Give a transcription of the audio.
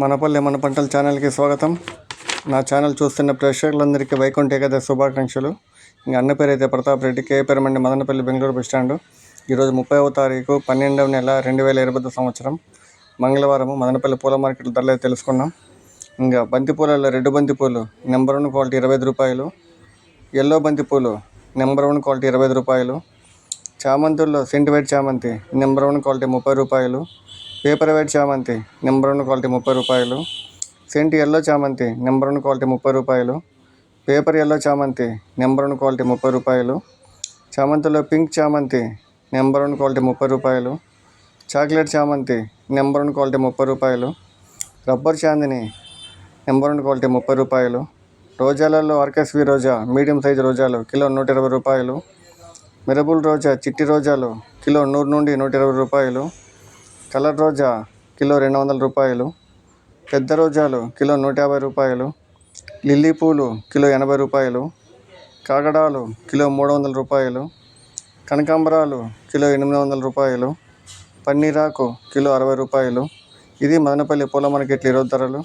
మనపల్లి మన పంటల ఛానల్కి స్వాగతం. నా ఛానల్ చూస్తున్న ప్రేక్షకులందరికీ వైకుంఠ ఏకాదశి శుభాకాంక్షలు. ఇంకా అన్న పేరు అయితే Pratap Reddy K Madanapalle Bengaluru bus stand. ఈరోజు ముప్పైవ తారీఖు పన్నెండవ నెల రెండు వేల ఇరవై సంవత్సరం. మంగళవారం మదనపల్లి పూల మార్కెట్ ధరలు తెలుసుకున్నాం. ఇంకా బంతిపూలలో రెడ్ బంతి పూలు నెంబర్ వన్ క్వాలిటీ ఇరవై రూపాయలు. ఎల్లో బంతి పూలు నెంబర్ వన్ క్వాలిటీ ఇరవై రూపాయలు. చామంతుల్లో సెంట్ వైట్ చామంతి నెంబర్ వన్ క్వాలిటీ ముప్పై రూపాయలు. పేపర్ వైట్ చామంతి నెంబర్ వన్ క్వాలిటీ ముప్పై రూపాయలు. సెంట్ ఎల్లో చామంతి నెంబర్ వన్ క్వాలిటీ ముప్పై రూపాయలు. పేపర్ ఎల్లో చామంతి నెంబర్ వన్ క్వాలిటీ ముప్పై రూపాయలు. చామంతిలో పింక్ చామంతి నెంబర్ వన్ క్వాలిటీ ముప్పై రూపాయలు. చాక్లెట్ చామంతి నెంబర్ వన్ క్వాలిటీ ముప్పై రూపాయలు. Rubber Chandini number one quality ముప్పై రూపాయలు. రోజాలలో ఆర్కెస్వి రోజా మీడియం సైజ్ రోజాలు కిలో నూట ఇరవై రూపాయలు. మిరబుల్ రోజా చిట్టి రోజాలు కిలో నూరు నుండి నూట ఇరవై రూపాయలు. కలర్ రోజా కిలో రెండు వందల రూపాయలు పెద్ద రోజాలు కిలో నూట యాభై రూపాయలు లిల్లీ పూలు కిలో ఎనభై రూపాయలు కాగడాలు కిలో మూడు వందల రూపాయలు కనకాంబరాలు కిలో ఎనిమిది వందల రూపాయలు పన్నీరాకు కిలో అరవై రూపాయలు. ఇది మదనపల్లి పూల మార్కెట్లు ఈరోజు ధరలు.